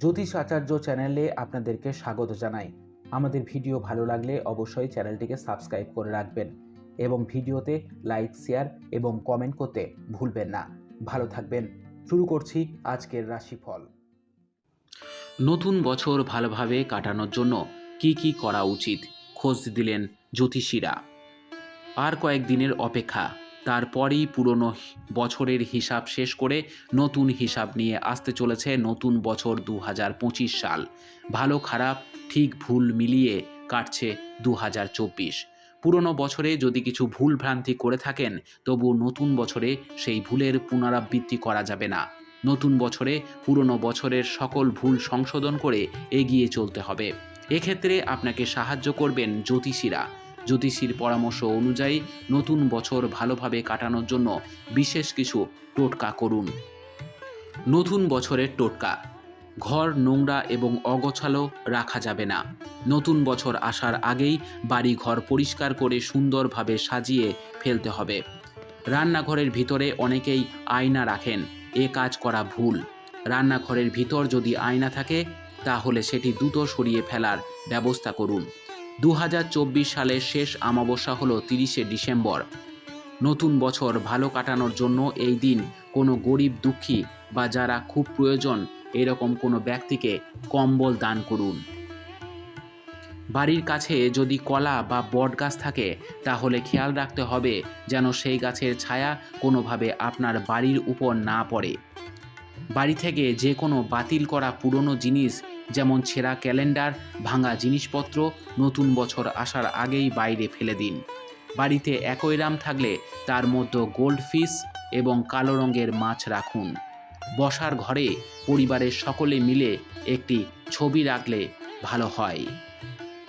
জ্যোতিষ আচার্য চ্যানেলে আপনাদেরকে স্বাগত জানাই। আমাদের ভিডিও ভালো লাগলে অবশ্যই চ্যানেলটিকে সাবস্ক্রাইব করে রাখবেন এবং ভিডিওতে লাইক, শেয়ার এবং কমেন্ট করতে ভুলবেন না। ভালো থাকবেন। শুরু করছি আজকের রাশিফল। নতুন বছর ভালোভাবে কাটানোর জন্য কি কি করা উচিত? খোঁজ দিলেন জ্যোতিষীরা। আর কয়েকদিনের অপেক্ষা। তারপরই পুরনো বছরের হিসাব শেষ করে নতুন হিসাব নিয়ে আসতে চলেছে নতুন বছর দু হাজার পঁচিশ সাল। ভালো খারাপ ঠিক ভুল মিলিয়ে কাটছে দু পুরনো বছরে যদি কিছু ভুল ভ্রান্তি করে থাকেন, তবু নতুন বছরে সেই ভুলের পুনরাবৃত্তি করা যাবে না। নতুন বছরে পুরনো বছরের সকল ভুল সংশোধন করে এগিয়ে চলতে হবে। এক্ষেত্রে আপনাকে সাহায্য করবেন জ্যোতিষীরা। জ্যোতিষীর পরামর্শ অনুযায়ী নতুন বছর ভালোভাবে কাটানোর জন্য বিশেষ কিছু টোটকা করুন। নতুন বছরের টোটকা। ঘর, নোংরা এবং অগোছালো রাখা যাবে না। নতুন বছর আসার আগেই বাড়ি ঘর পরিষ্কার করে সুন্দরভাবে সাজিয়ে ফেলতে হবে। রান্নাঘরের ভিতরে অনেকেই আয়না রাখেন। এ কাজ করা ভুল। রান্নাঘরের ভিতর যদি আয়না থাকে, তাহলে সেটি দ্রুত সরিয়ে ফেলার ব্যবস্থা করুন। দু হাজার চব্বিশ সালের শেষ আমাবস্যা হলো তিরিশে ডিসেম্বর। নতুন বছর ভালো কাটানোর জন্য এই দিন কোনো গরিব দুঃখী বা যারা খুব প্রয়োজন এরকম কোনো ব্যক্তিকে কম্বল দান করুন। বাড়ির কাছে যদি কলা বা বট গাছ থাকে, তাহলে খেয়াল রাখতে হবে যেন সেই গাছের ছায়া কোনোভাবে আপনার বাড়ির উপর না পড়ে। বাড়ি থেকে যে কোনো বাতিল করা পুরনো জিনিস যেমন ছেঁড়া ক্যালেন্ডার, ভাঙা জিনিসপত্র, নতুন বছর আসার আগেই বাইরে ফেলে দিন। বাড়িতে অ্যাকোয়ারিয়াম থাকলে তার মধ্যে গোল্ড ফিশ এবং কালো রঙের মাছ রাখুন। বসার ঘরে পরিবারের সকলে মিলে একটি ছবি রাখলে ভালো হয়।